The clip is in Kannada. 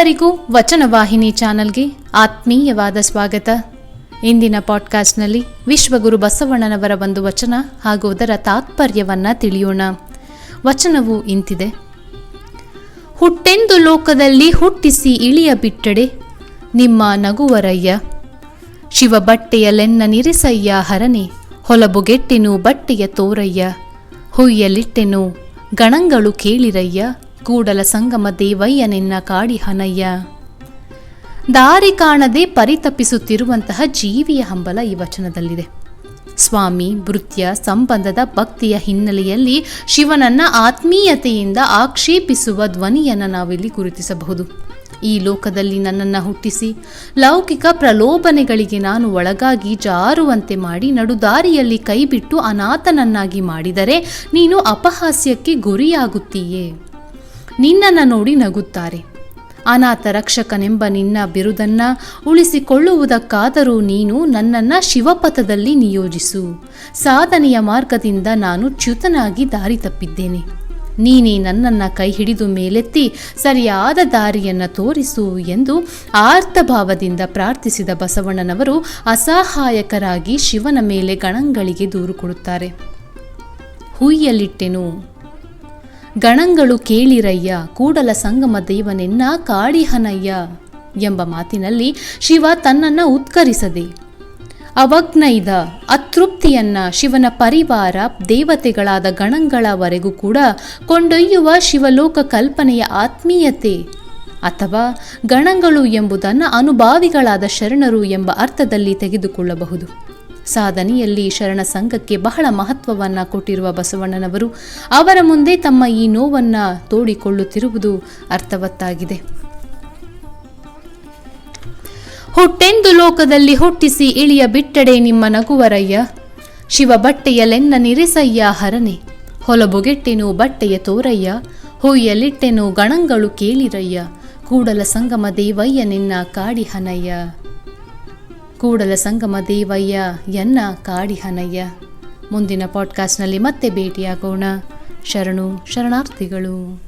ಎಲ್ಲರಿಗೂ ವಚನವಾಹಿನಿ ಚಾನಲ್ಗೆ ಆತ್ಮೀಯವಾದ ಸ್ವಾಗತ. ಇಂದಿನ ಪಾಡ್ಕಾಸ್ಟ್ನಲ್ಲಿ ವಿಶ್ವಗುರು ಬಸವಣ್ಣನವರ ಒಂದು ವಚನ ಹಾಗೂ ಅದರ ತಾತ್ಪರ್ಯವನ್ನ ತಿಳಿಯೋಣ. ವಚನವು ಇಂತಿದೆ. ಹುಟ್ಟೆಂದು ಲೋಕದಲ್ಲಿ ಹುಟ್ಟಿಸಿ ಇಳಿಯ ಬಿಟ್ಟಡೆ, ನಿಮ್ಮ ನಗುವರಯ್ಯ. ಶಿವ ಬಟ್ಟೆಯಲೆನ್ನ ನಿರಿಸಯ್ಯ ಹರನೆ, ಹೊಲಬುಗೆಟ್ಟೆನು ಬಟ್ಟೆಯ ತೋರಯ್ಯ. ಹುಯ್ಯಲಿಟ್ಟೆನು ಗಣಂಗಳು ಕೇಳಿರಯ್ಯ. ಕೂಡಲ ಸಂಗಮ ದೇವಯ್ಯನೆನ್ನ ಕಾಡಿ ಹನಯ್ಯ. ದಾರಿ ಕಾಣದೆ ಪರಿತಪಿಸುತ್ತಿರುವಂತಹ ಜೀವಿಯ ಹಂಬಲ ಈ ವಚನದಲ್ಲಿದೆ. ಸ್ವಾಮಿ, ಭೃತ್ಯ, ಸಂಬಂಧದ ಭಕ್ತಿಯ ಹಿನ್ನೆಲೆಯಲ್ಲಿ ಶಿವನನ್ನ ಆತ್ಮೀಯತೆಯಿಂದ ಆಕ್ಷೇಪಿಸುವ ಧ್ವನಿಯನ್ನು ನಾವಿಲ್ಲಿ ಗುರುತಿಸಬಹುದು. ಈ ಲೋಕದಲ್ಲಿ ನನ್ನನ್ನು ಹುಟ್ಟಿಸಿ, ಲೌಕಿಕ ಪ್ರಲೋಭನೆಗಳಿಗೆ ನಾನು ಒಳಗಾಗಿ ಜಾರುವಂತೆ ಮಾಡಿ ನಡುದಾರಿಯಲ್ಲಿ ಕೈಬಿಟ್ಟು ಅನಾಥನನ್ನಾಗಿ ಮಾಡಿದರೆ ನೀನು ಅಪಹಾಸ್ಯಕ್ಕೆ ಗುರಿಯಾಗುತ್ತೀಯೇ. ನಿನ್ನನ್ನು ನೋಡಿ ನಗುತ್ತಾರೆ. ಅನಾಥ ರಕ್ಷಕನೆಂಬ ನಿನ್ನ ಬಿರುದನ್ನ ಉಳಿಸಿಕೊಳ್ಳುವುದಕ್ಕಾದರೂ ನೀನು ನನ್ನನ್ನು ಶಿವಪಥದಲ್ಲಿ ನಿಯೋಜಿಸು. ಸಾಧನೆಯ ಮಾರ್ಗದಿಂದ ನಾನು ಚ್ಯುತನಾಗಿ ದಾರಿ ತಪ್ಪಿದ್ದೇನೆ. ನೀನೇ ನನ್ನನ್ನು ಕೈ ಹಿಡಿದು ಮೇಲೆತ್ತಿ ಸರಿಯಾದ ದಾರಿಯನ್ನು ತೋರಿಸು ಎಂದು ಆರ್ತಭಾವದಿಂದ ಪ್ರಾರ್ಥಿಸಿದ ಬಸವಣ್ಣನವರು ಅಸಹಾಯಕರಾಗಿ ಶಿವನ ಮೇಲೆ ಗಣಂಗಳಿಗೆ ದೂರು ಕೊಡುತ್ತಾರೆ. ಹುಯ್ಯಲಿಟ್ಟೆನು. ಗಣಗಳು ಕೇಳಿರಯ್ಯ, ಕೂಡಲ ಸಂಗಮ ದೇವನೆನ್ನ ಕಾಡಿಹನಯ್ಯ ಎಂಬ ಮಾತಿನಲ್ಲಿ ಶಿವ ತನ್ನನ್ನು ಉತ್ಕರಿಸದೆ, ಅವಜ್ಞೈದ ಅತೃಪ್ತಿಯನ್ನ ಶಿವನ ಪರಿವಾರ ದೇವತೆಗಳಾದ ಗಣಂಗಳವರೆಗೂ ಕೂಡ ಕೊಂಡೊಯ್ಯುವ ಶಿವಲೋಕ ಕಲ್ಪನೆಯ ಆತ್ಮೀಯತೆ ಅಥವಾ ಗಣಗಳು ಎಂಬುದನ್ನು ಅನುಭಾವಿಗಳಾದ ಶರಣರು ಎಂಬ ಅರ್ಥದಲ್ಲಿ ತೆಗೆದುಕೊಳ್ಳಬಹುದು. ಸಾಧನೆಯಲ್ಲಿ ಶರಣ ಸಂಘಕ್ಕೆ ಬಹಳ ಮಹತ್ವವನ್ನು ಕೊಟ್ಟಿರುವ ಬಸವಣ್ಣನವರು, ಅವರ ಮುಂದೆ ತಮ್ಮ ಈ ನೋವನ್ನು ತೋಡಿಕೊಳ್ಳುತ್ತಿರುವುದು ಅರ್ಥವತ್ತಾಗಿದೆ. ಹುಟ್ಟೆಂದು ಲೋಕದಲ್ಲಿ ಹುಟ್ಟಿಸಿ ಇಳಿಯ ಬಿಟ್ಟಡೆ ನಿಮ್ಮ ನಗುವರಯ್ಯ. ಶಿವ ಬಟ್ಟೆಯಲೆನ್ನ ನಿರಿಸಯ್ಯ ಹರನೆ. ಹೊಲಬೊಗೆಟ್ಟೆನು ಬಟ್ಟೆಯ ತೋರಯ್ಯ. ಹೊಯ್ಯಲಿಟ್ಟೆನು ಗಣಂಗಳು ಕೇಳಿರಯ್ಯ. ಕೂಡಲ ಸಂಗಮ ದೇವಯ್ಯ ನಿನ್ನ ಕಾಡಿಹನಯ್ಯ ಕೂಡಲ ಸಂಗಮ ದೇವಯ್ಯ ಎನ್ನ ಕಾಡಿಹನಯ್ಯ ಮುಂದಿನ ಪಾಡ್ಕಾಸ್ಟ್ನಲ್ಲಿ ಮತ್ತೆ ಭೇಟಿಯಾಗೋಣ. ಶರಣು ಶರಣಾರ್ಥಿಗಳು.